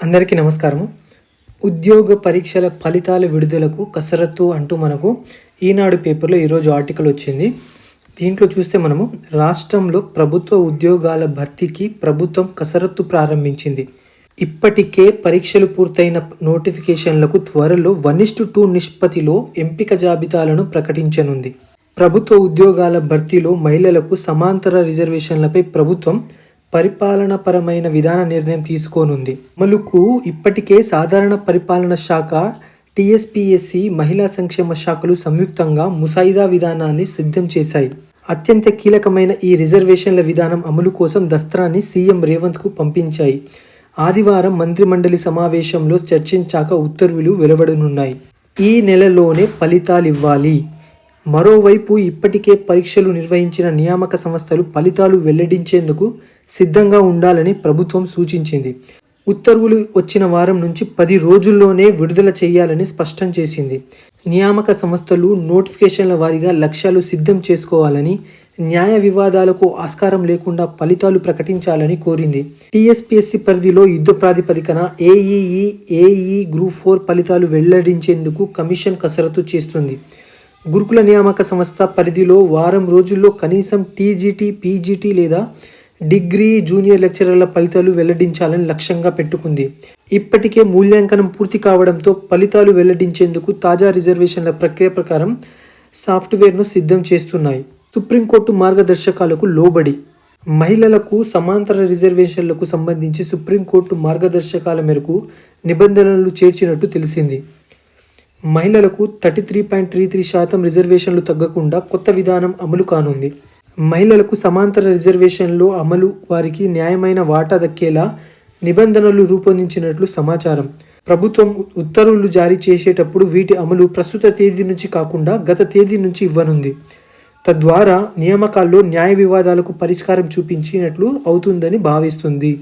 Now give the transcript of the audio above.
అందరికీ నమస్కారము. ఉద్యోగ పరీక్షల ఫలితాల విడుదలకు కసరత్తు అంటూ మనకు ఈనాడు పేపర్లో ఈరోజు ఆర్టికల్ వచ్చింది. దీంట్లో చూస్తే మనము రాష్ట్రంలో ప్రభుత్వ ఉద్యోగాల భర్తీకి ప్రభుత్వం కసరత్తు ప్రారంభించింది. ఇప్పటికే పరీక్షలు పూర్తయిన నోటిఫికేషన్లకు త్వరలో వన్ ఇస్టు టూ నిష్పత్తిలో ఎంపిక జాబితాలను ప్రకటించనుంది. ప్రభుత్వ ఉద్యోగాల భర్తీలో మహిళలకు సమాంతర రిజర్వేషన్లపై ప్రభుత్వం పరిపాలనపరమైన విధాన నిర్ణయం తీసుకోనుంది. అమలుకు ఇప్పటికే సాధారణ పరిపాలన శాఖ టీఎస్పీఎస్సి మహిళా సంక్షేమ శాఖలు సంయుక్తంగా ముసాయిదా విధానాన్ని సిద్ధం చేశాయి. అత్యంత కీలకమైన ఈ రిజర్వేషన్ల విధానం అమలు కోసం దస్త్రాన్ని సీఎం రేవంత్కు పంపించాయి. ఆదివారం మంత్రిమండలి సమావేశంలో చర్చించాక ఉత్తర్వులు వెలువడనున్నాయి. ఈ నెలలోనే ఫలితాలివ్వాలి. మరోవైపు ఇప్పటికే పరీక్షలు నిర్వహించిన నియామక సంస్థలు ఫలితాలు వెల్లడించేందుకు సిద్ధంగా ఉండాలని ప్రభుత్వం సూచించింది. ఉత్తర్వులు వచ్చిన వారం నుంచి పది రోజుల్లోనే విడుదల చేయాలని స్పష్టం చేసింది. నియామక సంస్థలు నోటిఫికేషన్ల వారీగా లక్ష్యాలు సిద్ధం చేసుకోవాలని న్యాయ వివాదాలకు ఆస్కారం లేకుండా ఫలితాలు ప్రకటించాలని కోరింది. టీఎస్పీఎస్సీ పరిధిలో యుద్ధ ప్రాతిపదికన ఏఈఈ ఏఈ గ్రూప్ ఫోర్ ఫలితాలు వెల్లడించేందుకు కమిషన్ కసరత్తు చేస్తుంది. గురుకుల నియామక సంస్థ పరిధిలో వారం రోజుల్లో కనీసం టీజీటీ పీజీటీ లేదా డిగ్రీ జూనియర్ లెక్చరర్ల ఫలితాలు వెల్లడించాలని లక్ష్యంగా పెట్టుకుంది. ఇప్పటికే మూల్యాంకనం పూర్తి కావడంతో ఫలితాలు వెల్లడించేందుకు తాజా రిజర్వేషన్ల ప్రక్రియ ప్రకారం సాఫ్ట్వేర్ను సిద్ధం చేస్తున్నాయి. సుప్రీంకోర్టు మార్గదర్శకాలకు లోబడి. మహిళలకు సమాంతర రిజర్వేషన్లకు సంబంధించి సుప్రీంకోర్టు మార్గదర్శకాల మేరకు నిబంధనలు చేర్చినట్టు తెలిసింది. మహిళలకు thirty three point three three శాతం రిజర్వేషన్లు తగ్గకుండా కొత్త విధానం అమలు కానుంది. మహిళలకు సమాంతర రిజర్వేషన్లో అమలు వారికి న్యాయమైన వాటా దక్కేలా నిబంధనలు రూపొందించినట్లు సమాచారం. ప్రభుత్వం ఉత్తర్వులు జారీ చేసేటప్పుడు వీటి అమలు ప్రస్తుత తేదీ నుంచి కాకుండా గత తేదీ నుంచి ఇవ్వనుంది. తద్వారా నియామకాల్లో న్యాయ వివాదాలకు పరిష్కారం చూపించినట్లు అవుతుందని భావిస్తుంది.